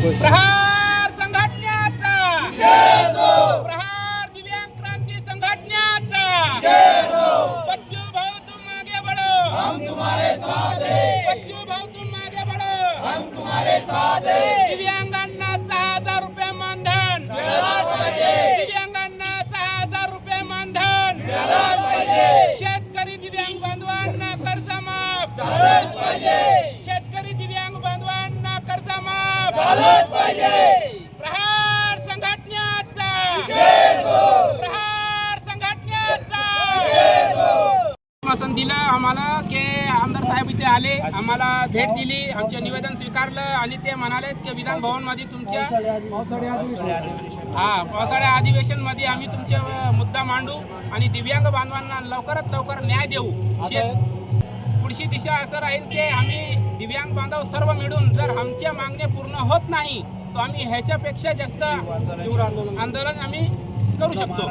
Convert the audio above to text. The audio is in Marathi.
प्रहार संघटनेचा. प्रहार दिव्यांग क्रांती संघटनेचा. बच्चू भाऊ तुम मागे बढ़ो हम तुम्हारे साथ बच्चू भाऊ तुम मागे बढ़ो हम तुम्हारे साथ दिव्यांगांना सहा हजार रुपये मानधन. दिव्यांगांना सहा हजार रुपये मानधन. शेतकरी दिव्यांग बांधवांना प्रहार संघटनेचा. प्रहार संघटनेचा. आश्वासन दिलं आम्हाला की आमदार साहेब इथे आले आम्हाला भेट दिली आमचे निवेदन स्वीकारलं आणि ते म्हणाले की विधान भवनमध्ये तुमच्या हा पावसाळ्या अधिवेशनमध्ये आम्ही तुमचे अ, मुद्दा मांडू आणि दिव्यांग बांधवांना लवकरात लवकर न्याय देऊ. पुढची दिशा असं राहील की आम्ही दिव्यांग बांधव सर्व मिळून जर आमच्या मागण्या पूर्ण होत नाही तर आम्ही ह्याच्यापेक्षा जास्त आंदोलन आम्ही करू शकतो.